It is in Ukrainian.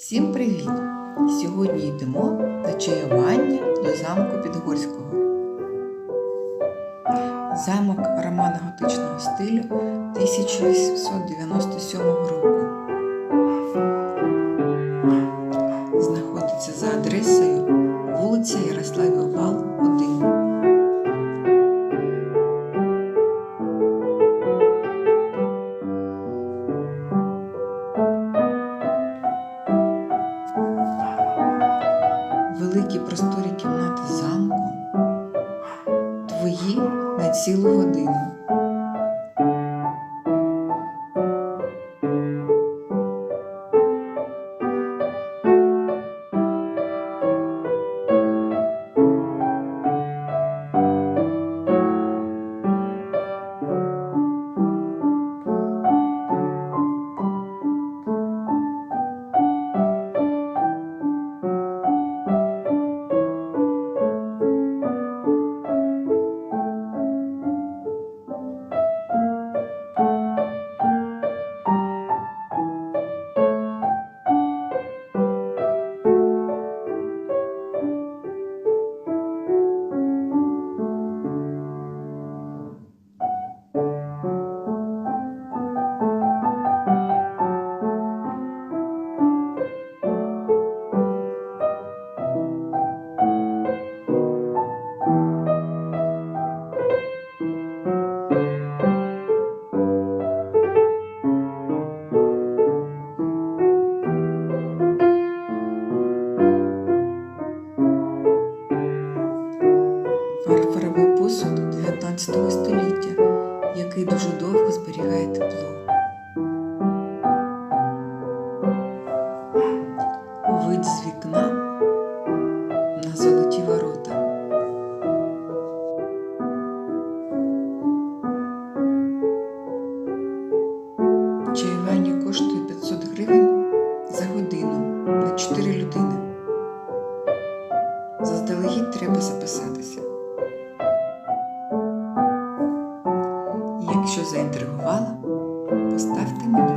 Всім привіт! Сьогодні йдемо на чаювання до замку Підгорського. Замок романо-готичного стилю 1897 року. Знаходиться за адресою вулиця Ярославів Великі просторі кімнати замку твої на цілу годину. Фарфоровий посуд 19 століття, який дуже довго зберігає тепло. Вид з вікна на золоті ворота. Чаювання коштує 500 гривень за годину на 4 людини. Заздалегідь треба заінтригувала, поставте мені.